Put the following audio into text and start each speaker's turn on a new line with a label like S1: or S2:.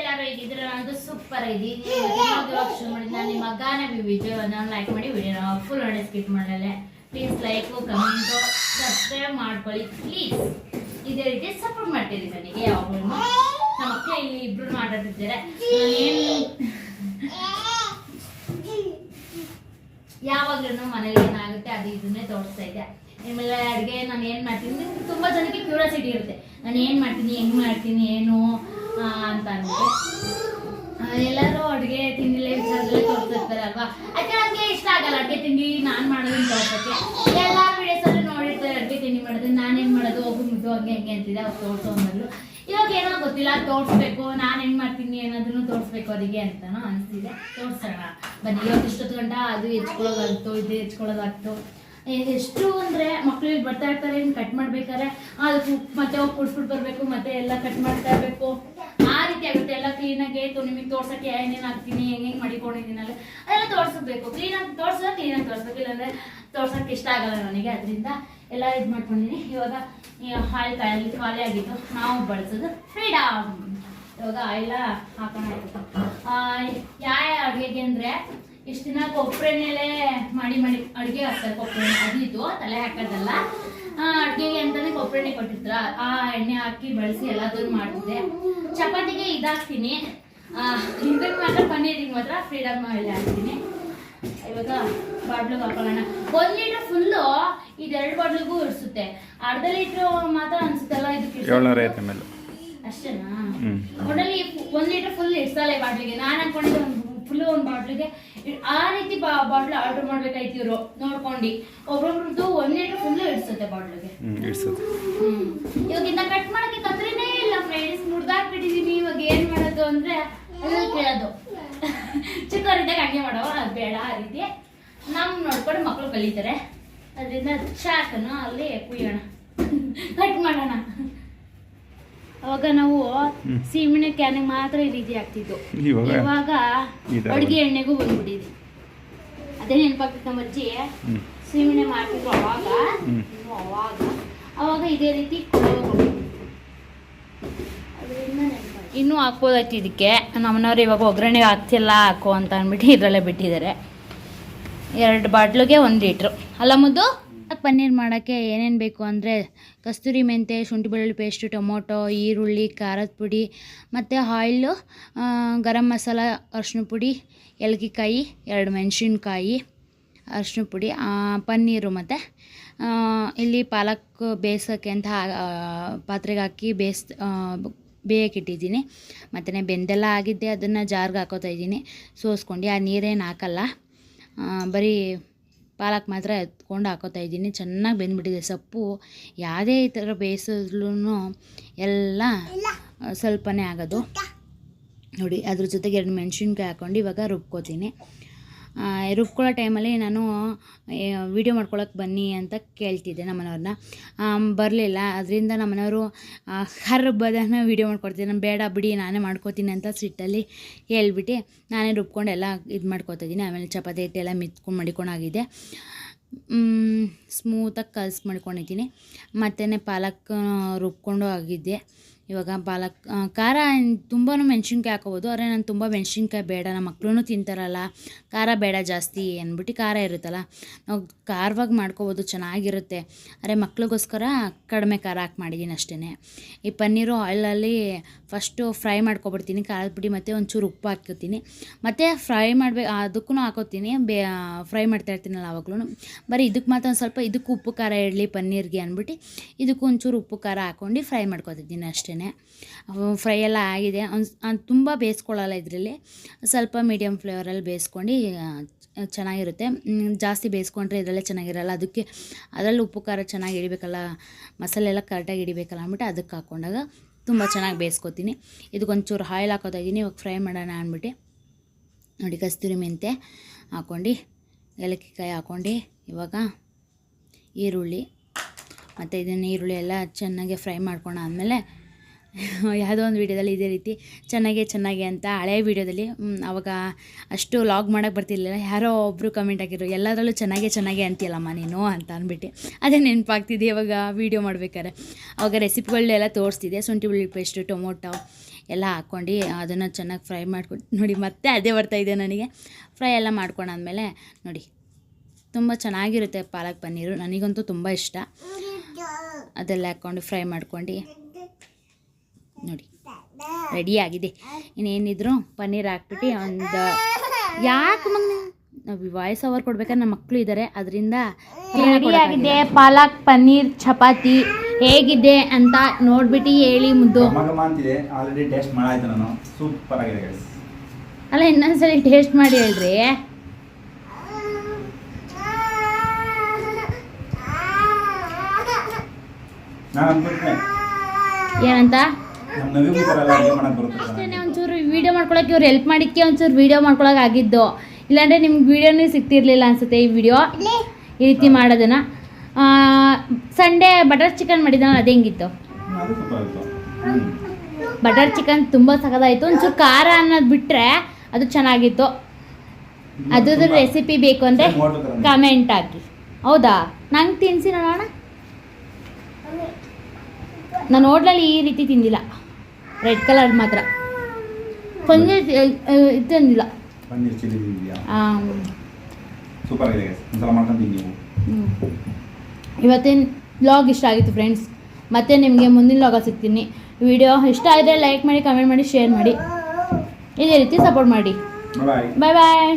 S1: ಎಲ್ಲರೂ ಇದ್ದಿದ್ರೆ ನಾನು ಸೂಪರ್ ಇದ್ದೀನಿ ಶುರು ಮಾಡಿದ ನಾನು ನಿಮ್ಮ ಗಾನ ವಿಡಿಯೋನ ಲೈಕ್ ಮಾಡಿ ವಿಡಿಯೋನ ಫುಲ್ ನೋಡಿ ಸ್ಕಿಪ್ ಮಾಡಲ್ಲ ಪ್ಲೀಸ್ ಲೈಕು ಕಮೆಂಟು ಸಬ್ಸ್ಕ್ರೈಬ್ ಮಾಡ್ಕೊಳ್ಳಿ ಪ್ಲೀಸ್ ಇದೇ ರೀತಿ ಸಪೋರ್ಟ್ ಮಾಡ್ತೀರಿ ನನಗೆ ಯಾವಾಗಲೂ ನಮ್ಮ ಮಕ್ಕಳು ಇಲ್ಲಿ ಇಬ್ರು ಮಾತಾಡ್ತಿದ್ದಾರೆ. ಯಾವಾಗ್ಲೂ ಮನೇಲಿ ಏನಾಗುತ್ತೆ ಅದು ಇದನ್ನೇ ತೋರಿಸ್ತಾ ಇದೆ ನಿಮ್ಮೆಲ್ಲ ಅಡುಗೆ ನಾನು ಏನು ಮಾಡ್ತೀನಿ? ತುಂಬ ಜನಕ್ಕೆ ಕ್ಯೂರಿಯಾಸಿಟಿ ಇರುತ್ತೆ. ನಾನು ಏನು ಮಾಡ್ತೀನಿ, ಹೆಂಗೆ ಮಾಡ್ತೀನಿ, ಏನು? ಅಂತ ಎಲ್ಲರೂ ಅಡುಗೆ ತಿಂಡಿಲೆ ವಿಚಾರದಲ್ಲೇ ತೋರಿಸಿರ್ತಾರೆ ಅಲ್ವಾ ಅದಕ್ಕೆ ನನಗೆ ಇಷ್ಟ ಆಗಲ್ಲ ಅಡುಗೆ ತಿಂಡಿ, ನಾನು ಮಾಡೋದನ್ನ ತೋರ್ಸೋಕ್ಕೆ ಎಲ್ಲ ವಿಡಿಯೋಸಲ್ಲೂ ನೋಡಿರ್ತಾರೆ, ಅಡುಗೆ ತಿಂಡಿ ಮಾಡೋದು, ನಾನೇನು ಮಾಡೋದು, ಹೋಗು ಮುದ್ದು ಹಂಗೆ ಹಂಗೆ ಅಂತಿದೆ ಅವ್ರು ತೋರಿಸೋ ಮೊದಲು. ಇವಾಗ ಏನೋ ಗೊತ್ತಿಲ್ಲ ತೋರಿಸ್ಬೇಕು, ನಾನು ಏನು ಮಾಡ್ತೀನಿ ಏನಾದ್ರೂ ತೋರಿಸ್ಬೇಕು ಅವರಿಗೆ ಅಂತಾನೂ ಅನಿಸ್ತಿದೆ. ತೋರಿಸೋಣ. ಬನ್ನಿ, ಇವತ್ತು ಇಷ್ಟೊತ್ತು ಗಂಟ ಅದು ಹೆಚ್ಕೊಳ್ಳೋದಾಗ್ತು, ಇದು ಹೆಚ್ಕೊಳ್ಳೋದಾಗ್ತು. ಎಷ್ಟು ಅಂದರೆ ಮಕ್ಕಳು ಇಲ್ಲಿ ಬರ್ತಾ ಇರ್ತಾರೆ ಕಟ್ ಮಾಡ್ಬೇಕಾದ್ರೆ ಅದಕ್ಕೆ ಮತ್ತೆ ಹೋಗಿ ಕುಡ್ಸ್ಬಿಟ್ಟು ಬರ್ಬೇಕು, ಮತ್ತೆ ಎಲ್ಲ ಕಟ್ ಮಾಡ್ತಾ ಇರ್ಬೇಕು ಆ ರೀತಿ ಆಗುತ್ತೆ ಎಲ್ಲ ಕ್ಲೀನಾಗಿ ನಿಮಗೆ ತೋರ್ಸಕ್ಕೆ ಏನೇನು ಹಾಕ್ತೀನಿ, ಹೆಂಗೆ ಹೆಂಗೆ ಮಡಿಕೊಂಡಿದ್ದೀನಲ್ಲ ಅದೆಲ್ಲ ತೋರಿಸ್ಬೇಕು. ಕ್ಲೀನಾಗಿ ತೋರ್ಸೋ ಕ್ಲೀನಾಗಿ ತೋರಿಸ್ಬೇಕು ಇಲ್ಲಾಂದರೆ ತೋರ್ಸೋಕ್ಕೆ ಇಷ್ಟ ಆಗಲ್ಲ ನನಗೆ. ಅದರಿಂದ ಎಲ್ಲ ಇದು ಮಾಡ್ಕೊಂಡಿದ್ದೀನಿ ಇವಾಗ ಆಯಿಲ್ ಕಾಯಲ್ಲಿ ಖಾಲಿ ಆಗಿತ್ತು ನಾವು ಬಳಸೋದು ಫ್ರೀಡಮ್ ಇವಾಗ ಆಯಿಲ ಹಾಕೋಣ ಯಾವ ಅಡುಗೆಗೆ ಅಂದರೆ ಇಷ್ಟು ದಿನ ಕೊಬ್ಬರೆನೆಲೆ ಮಾಡಿ ಮಾಡಿ, ಅಡುಗೆ ಹಾಕ್ತಾರೆ ಕೊಬ್ಬರಿ ಅದಿದ್ದು ತಲೆ ಹಾಕೋದಲ್ಲ. ಅಡುಗೆಗೆ ಅಂತಾನೆ ಕೊಬ್ಬರೆಣ್ಣೆ ಕೊಟ್ಟಿರ್ತಾರ ಆ ಎಣ್ಣೆ ಹಾಕಿ ಬಳಸಿ ಎಲ್ಲದನ್ನು ಮಾಡ್ತಿದ್ದೆ. ಚಪಾತಿಗೆ ಇದಾಕ್ತೀನಿ ಇದಕ್ಕೆ ಮಾತ್ರ ಪನ್ನೀರಿಗೆ ಮಾತ್ರ ಫ್ರೀಡಮ್ ಆಯಿಲ್ ಹಾಕ್ತೀನಿ. ಇವಾಗ ಬಾಟ್ಲಿಗೆ ಹಾಕೊಳ್ಳೋಣ. ಒಂದ್ ಲೀಟರ್ ಫುಲ್ಲು ಇದೆರಡು ಬಾಟ್ಲಿಗೂ ಇರ್ಸುತ್ತೆ. ಅರ್ಧ ಲೀಟ್ರ್ ಮಾತ್ರ ಅನ್ಸುತ್ತಲ್ಲ ಇದಕ್ಕೆ ಇಡ್ಸೋದು?
S2: ಏಳ್ನೂರ ಐವತ್ತು ಎಂ ಎಲ್
S1: ಅಷ್ಟೇನಾ. ಒಟ್ಟಲ್ಲಿ ಒಂದ್ ಲೀಟರ್ ಫುಲ್ ಇಡ್ಸಲ್ಲ ಈ ಬಾಟ್ಲಿಗೆ. ನಾನು ಹಾಕೊಂಡಿದ್ದೆ ಒಂದು ಫುಲ್ ಒಂದು ಬಾಟ್ಲಿಗೆ. ಆ ರೀತಿ ಬಾಟ್ಲ್ ಆರ್ಡರ್ ಮಾಡ್ಬೇಕಾಯ್ತು ಇವರು. ನೋಡ್ಕೊಂಡು. ಒಬ್ಬೊಬ್ರದ್ದು ಒಂದ್ ಲೀಟರ್ ಫುಲ್ ಇರ್ಸುತ್ತೆ ಬಾಟ್ಲಿಗೆ. ಇವಾಗ ಇನ್ನ ಕಟ್ ಮಾಡಕ್ಕೆ ಕತ್ರಿನೇ ಇಲ್ಲ ಫ್ರೆಂಡ್ಸ್ ಮುಡ್ದಾಕ್ಬಿಟ್ಟಿದೀನಿ ಇವಾಗ ಏನ್ ಮಾಡೋದು ಅಂದ್ರೆ ಕೇಳೋದು ಚಿಕ್ಕವರಿದ್ದಾಗ ಹಂಗೆ ಮಾಡೋ ಅದು ಬೇಡ ಆ ರೀತಿ. ನಮ್ ನೋಡ್ಕೊಂಡು ಮಕ್ಕಳು ಕಲಿತಾರೆ. ಅದರಿಂದ ಚಾಕನ ಅಲ್ಲಿ ಕುಯ್ಯೋಣ. ಕಟ್ ಮಾಡೋಣ. ಅವಾಗ ನಾವು. ಸೀಮೆಣ್ಣೆ ಕ್ಯಾನಿಗೆ ಮಾತ್ರ ಈ ರೀತಿ ಆಗ್ತಿದ್ದು
S2: ಇವಾಗ
S1: ಅಡುಗೆ ಎಣ್ಣೆಗೂ ಬಂದ್ಬಿಟ್ಟಿದೆ. ಅದೇ ನೆನಪಾಗ್ತಿತ್ತು ನಮ್ಮ ಅಜ್ಜಿ ಸೀಮೆಣ್ಣೆ ಮಾಡ್ತಿದ್ರು ಅವಾಗ. ಅವಾಗ ಇದೇ ರೀತಿ ಕೊಡೋದು. ಇನ್ನೂ ಹಾಕ್ಬೋದಾಯ್ತು ಇದಕ್ಕೆ. ನಮ್ಮನವ್ರು ಇವಾಗ ಒಗ್ಗರಣೆ ಹಾಕ್ತಿಲ್ಲ, ಹಾಕು ಅಂತ ಅಂದ್ಬಿಟ್ಟು ಇದರಲ್ಲೇ ಬಿಟ್ಟಿದ್ದಾರೆ. ಎರಡು ಬಾಟ್ಲಿಗೆ ಒಂದು ಲೀಟ್ರು. ಅಲ್ಲ ಮುದ್ದು? ಪನ್ನೀರ್ ಮಾಡೋಕ್ಕೆ ಏನೇನು ಬೇಕು ಅಂದರೆ ಕಸ್ತೂರಿ ಮೆಂತೆ ಶುಂಠಿ ಬೆಳ್ಳುಳ್ಳಿ ಪೇಸ್ಟು, ಟೊಮೊಟೊ, ಈರುಳ್ಳಿ, ಖಾರದ ಪುಡಿ, ಮತ್ತು ಆಯಿಲು ಗರಂ ಮಸಾಲ ಅರಿಶಿನ ಪುಡಿ, ಏಲಕ್ಕಿಕಾಯಿ, ಎರಡು ಮೆಣಸಿನ್ಕಾಯಿ ಅರಿಶಿನ ಪುಡಿ ಪನ್ನೀರು ಮತ್ತು ಇಲ್ಲಿ ಪಾಲಕ್ ಬೇಯಿಸೋಕ್ಕೆ ಅಂತ ಪಾತ್ರೆಗೆ ಹಾಕಿ ಬೇಯಿಸ್ ಬೇಯಕ್ಕೆ ಇಟ್ಟಿದ್ದೀನಿ. ಮತ್ತು ಬೆಂದೆಲ್ಲ ಆಗಿದ್ದೆ, ಅದನ್ನು ಜಾರ್ಗೆ ಹಾಕೋತಾ ಇದ್ದೀನಿ. ಸೋಸ್ಕೊಂಡು ಆ ನೀರೇನು ಹಾಕಲ್ಲ ಬರೀ ಪಾಲಕ್ ಮಾತ್ರ ಎತ್ಕೊಂಡು ಹಾಕೋತಾ ಇದ್ದೀನಿ. ಚೆನ್ನಾಗಿ ಬೆಂದ್ಬಿಟ್ಟಿದೆ ಸೊಪ್ಪು. ಯಾವುದೇ ಈ ಥರ ಬೇಯಿಸಿದ್ರೂ ಎಲ್ಲ ಸ್ವಲ್ಪನೇ ಆಗೋದು. ನೋಡಿ, ಅದ್ರ ಜೊತೆಗೆ ಎರಡು ಮೆಣಸಿನ್ಕಾಯಿ ಹಾಕ್ಕೊಂಡು ಇವಾಗ ರುಬ್ಕೋತೀನಿ. ರುಬ್ಕೊಳ್ಳೋ ಟೈಮಲ್ಲಿ ನಾನು ವೀಡಿಯೋ ಮಾಡ್ಕೊಳಕ್ಕೆ ಬನ್ನಿ ಅಂತ ಕೇಳ್ತಿದ್ದೆ ನಮ್ಮನೆಯವ್ರನ್ನ ಬರಲಿಲ್ಲ. ಅದರಿಂದ ನಮ್ಮನೆಯವರು ಹರಬ್ಬದನ್ನು ವಿಡಿಯೋ ಮಾಡ್ಕೊಡ್ತೀನಿ ನಾನು ಬೇಡ ಬಿಡಿ, ನಾನೇ ಮಾಡ್ಕೋತೀನಿ ಅಂತ ಸಿಟ್ಟಲ್ಲಿ ಹೇಳ್ಬಿಟ್ಟು ನಾನೇ ರುಬ್ಕೊಂಡು ಎಲ್ಲ ಇದು ಮಾಡ್ಕೊತಿದ್ದೀನಿ ಆಮೇಲೆ ಚಪಾತಿ ಹಿಟ್ಟು ಎಲ್ಲ ಮಿತ್ಕೊಂಡು ಮಡಿಕೊಂಡಾಗಿದೆ ಸ್ಮೂತಾಗಿ ಕಲ್ಸಿ ಮಾಡ್ಕೊಂಡಿದ್ದೀನಿ. ಮತ್ತು ಪಾಲಕ್ ರುಬ್ಕೊಂಡು ಆಗಿದ್ದೆ. ಇವಾಗ ಪಾಲಕ್ ಖಾರ ತುಂಬಾ ಮೆಣಸಿನ್ಕಾಯಿ ಹಾಕೋಬೋದು. ಆದರೆ ನಾನು ತುಂಬ ಮೆಣಸಿನ್ಕಾಯಿ ಬೇಡ ನಮ್ಮ ಮಕ್ಕಳು ತಿಂತಾರಲ್ಲ, ಖಾರ ಬೇಡ ಜಾಸ್ತಿ ಅಂದ್ಬಿಟ್ಟು ಖಾರ ಇರುತ್ತಲ್ಲ, ನಾವು ಖಾರವಾಗಿ ಮಾಡ್ಕೋಬೋದು, ಚೆನ್ನಾಗಿರುತ್ತೆ. ಅರೆ ಮಕ್ಳಿಗೋಸ್ಕರ ಕಡಿಮೆ ಖಾರ ಹಾಕಿ ಮಾಡಿದ್ದೀನಿ ಅಷ್ಟೇ ಈ ಪನ್ನೀರು ಆಯಿಲಲ್ಲಿ ಫಸ್ಟು ಫ್ರೈ ಮಾಡ್ಕೊಬಿಡ್ತೀನಿ ಖಾರದ ಪುಡಿ ಮತ್ತು ಒಂಚೂರು ಉಪ್ಪು ಹಾಕ್ಕೋತೀನಿ. ಮತ್ತು ಫ್ರೈ ಮಾಡಬೇಕು ಅದಕ್ಕೂ ಹಾಕೋತೀನಿ, ಬೇ ಫ್ರೈ ಮಾಡ್ತಾ ಇರ್ತೀನಲ್ಲ ಬರೀ ಇದಕ್ಕೆ ಮಾತ್ರ ಒಂದು ಸ್ವಲ್ಪ, ಇದಕ್ಕೆ ಉಪ್ಪು ಖಾರ ಇಡಲಿ ಪನ್ನೀರ್ಗೆ ಅಂದ್ಬಿಟ್ಟು, ಇದಕ್ಕೂ ಒಂಚೂರು ಉಪ್ಪು ಖಾರ ಹಾಕ್ಕೊಂಡು ಫ್ರೈ ಮಾಡ್ಕೊತಿದ್ದೀನಿ ಅಷ್ಟೇ. ಫ್ರೈ ಎಲ್ಲ ಆಗಿದೆ. ಒಂದು ತುಂಬ ಬೇಯಿಸ್ಕೊಳ್ಳಲ್ಲ ಇದರಲ್ಲಿ. ಸ್ವಲ್ಪ ಮೀಡಿಯಮ್ ಫ್ಲೇವರಲ್ಲಿ ಬೇಯಿಸ್ಕೊಂಡು ಚೆನ್ನಾಗಿರುತ್ತೆ. ಜಾಸ್ತಿ ಬೇಯಿಸ್ಕೊಂಡ್ರೆ ಇದರಲ್ಲೇ ಚೆನ್ನಾಗಿರಲ್ಲ. ಅದಕ್ಕೆ ಅದರಲ್ಲಿ ಉಪ್ಪು, ಖಾರ ಚೆನ್ನಾಗಿ ಹಿಡಿಬೇಕಲ್ಲ ಮಸಾಲೆ ಎಲ್ಲ ಕರೆಕ್ಟಾಗಿ ಹಿಡಿಬೇಕಲ್ಲ ಅಂದ್ಬಿಟ್ಟು ಅದಕ್ಕೆ ಹಾಕ್ಕೊಂಡಾಗ ತುಂಬ ಚೆನ್ನಾಗಿ ಬೇಯಿಸ್ಕೊತೀನಿ. ಇದಕ್ಕೊಂಚೂರು ಆಯಿಲ್ ಹಾಕೋದಾಗಿನಿ ಇವಾಗ ಫ್ರೈ ಮಾಡೋಣ ಅಂದ್ಬಿಟ್ಟು. ನೋಡಿ, ಕಸ್ತೂರಿ ಮೆಂತೆ ಹಾಕ್ಕೊಂಡು ಏಲಕ್ಕಿಕಾಯಿ ಹಾಕ್ಕೊಂಡು ಇವಾಗ ಈರುಳ್ಳಿ. ಮತ್ತು ಇದನ್ನು ಈರುಳ್ಳಿ ಎಲ್ಲ ಚೆನ್ನಾಗಿ ಫ್ರೈ ಮಾಡ್ಕೊಂಡು ಆದಮೇಲೆ
S2: ಯಾವುದೋ ಒಂದು ವೀಡಿಯೋದಲ್ಲಿ ಇದೇ ರೀತಿ ಚೆನ್ನಾಗೆ ಚೆನ್ನಾಗೆ ಅಂತ ಹಳೆ ವೀಡಿಯೋದಲ್ಲಿ ಅವಾಗ ಅಷ್ಟು ಲಾಗ್ ಮಾಡೋಕ್ಕೆ ಬರ್ತಿರ್ಲಿಲ್ಲ. ಯಾರೋ ಒಬ್ಬರು ಕಮೆಂಟ್ ಹಾಕಿದ್ರು, ಎಲ್ಲದರಲ್ಲೂ ಚೆನ್ನಾಗೆ ಚೆನ್ನಾಗೆ ಅಂತೀಯಲ್ಲಮ್ಮ ನೀನು? ಅಂತ ಅಂದ್ಬಿಟ್ಟು. ಅದೇ ನೆನಪಾಗ್ತಿದೆ ಇವಾಗ ವೀಡಿಯೋ ಮಾಡ್ಬೇಕಾದ್ರೆ. ಅವಾಗ ರೆಸಿಪಿಗಳನ್ನೆಲ್ಲ ತೋರಿಸ್ತಿದೆ ಶುಂಠಿ ಬೆಳ್ಳುಳ್ಳಿ ಪೇಸ್ಟು ಟೊಮೊಟೊ ಎಲ್ಲ ಹಾಕ್ಕೊಂಡು ಅದನ್ನು ಚೆನ್ನಾಗಿ ಫ್ರೈ ಮಾಡ್ಕೊಂಡು ನೋಡಿ ಮತ್ತೆ ಅದೇ ಬರ್ತಾಯಿದೆ ನನಗೆ. ಫ್ರೈ ಎಲ್ಲ ಮಾಡ್ಕೊಂಡಾದ್ಮೇಲೆ ನೋಡಿ, ತುಂಬ ಚೆನ್ನಾಗಿರುತ್ತೆ ಪಾಲಕ್ ಪನ್ನೀರು. ನನಗಂತೂ ತುಂಬ ಇಷ್ಟ. ಅದೆಲ್ಲ ಹಾಕ್ಕೊಂಡು ಫ್ರೈ ಮಾಡ್ಕೊಂಡು ನೋಡಿ. ರೆಡಿ ಆಗಿದೆ ಇನ್ನೇನಿದ್ರು ಪನ್ನೀರ್ ಹಾಕ್ಬಿಟ್ಟು ಒಂದು ಯಾಕೆ ಮಗ ನಾವು ವಾಯ್ಸ್ ಓವರ್ ಕೊಡ್ಬೇಕಾದ್ರೆ ನಮ್ಮ ಮಕ್ಕಳು ಇದ್ದಾರೆ ಅದರಿಂದ
S1: ರೆಡಿ ಆಗಿದೆ ಪಾಲಕ್ ಪನ್ನೀರ್ ಚಪಾತಿ ಹೇಗಿದೆ ಅಂತ ನೋಡ್ಬಿಟ್ಟು ಹೇಳಿ ಮುದ್ದು.
S3: ಘಮ ಘಮ ಅಂತಿದೆ ಆಲ್ರೆಡಿ ಟೇಸ್ಟ್ ಮಾಡಾಯ್ತು ನಾನು. ಸೂಪರ್ ಆಗಿದೆ ಗೈಸ್
S1: ಅಲ್ಲ ಇನ್ನೊಂದ್ಸರಿ ಟೇಸ್ಟ್ ಮಾಡಿ ಹೇಳ್ರಿ. ಏನಂತ?
S3: ನಮ್ಮ ನವಿಗೂ ಅಡುಗೆ ಬರುತ್ತೆ
S1: ಅಷ್ಟೇ ಒಂಚೂರು ವಿಡಿಯೋ ಮಾಡ್ಕೊಳಕ್ಕೆ ಇವ್ರು ಹೆಲ್ಪ್ ಮಾಡಿಕ್ಕೆ ಒಂಚೂರು ವಿಡಿಯೋ ಮಾಡ್ಕೊಳಕ್ ಆಗಿದ್ದು. ಇಲ್ಲಾಂದ್ರೆ ನಿಮ್ಗೆ ವಿಡಿಯೋನೇ ಸಿಗ್ತಿರ್ಲಿಲ್ಲ ಅನ್ಸುತ್ತೆ ಈ ವಿಡಿಯೋ ಈ ರೀತಿ ಮಾಡೋದನ್ನ. ಸಂಡೇ ಬಟರ್ ಚಿಕನ್ ಮಾಡಿದ್ದಾನ ಅದು ಹೆಂಗಿತ್ತು?
S3: ಅದು ಸೂಪರ್ ಆಯಿತು
S1: ಬಟರ್ ಚಿಕನ್ ತುಂಬ ಸಖತ್ತಾಯಿತು ಒಂಚೂರು ಖಾರ ಅನ್ನೋದು ಬಿಟ್ಟರೆ ಅದು ಚೆನ್ನಾಗಿತ್ತು. ಅದ್ರದ್ದು ರೆಸಿಪಿ ಬೇಕು ಅಂದರೆ ಕಮೆಂಟ್ ಹಾಕಿ. ಹೌದಾ? ನಂಗೆ ತಿನ್ಸಿ ನೋಡೋಣ? ನಾನು ಹೋಟ್ಲಲ್ಲಿ ಈ ರೀತಿ ತಿಂದಿಲ್ಲ. ರೆಡ್ ಕಲರ್ ಮಾತ್ರ. ಪನ್ನೀರ್ ಇದೇನಿಲ್ಲ.
S3: ಪನ್ನೀರ್ ಚಿಲ್ಲಿ ಇದೆಯಾ ಸೂಪರ್ ಆಗಿದೆ ಒಂದ್ಸಲ ಮಾಡ್ಕೊಂಡು ನೀವು.
S1: ಇವತ್ತಿನ ಬ್ಲಾಗ್ ಇಷ್ಟ ಆಗಿತ್ತು ಫ್ರೆಂಡ್ಸ್ ಮತ್ತೆ ನಿಮಗೆ ಮುಂದಿನ ಲಾಗ ಸಿಗ್ತೀನಿ. ವಿಡಿಯೋ ಇಷ್ಟ ಆದರೆ ಲೈಕ್ ಮಾಡಿ ಕಮೆಂಟ್ ಮಾಡಿ ಶೇರ್ ಮಾಡಿ. ಇದೇ ರೀತಿ ಸಪೋರ್ಟ್ ಮಾಡಿ. ಬಾಯ್ ಬಾಯ್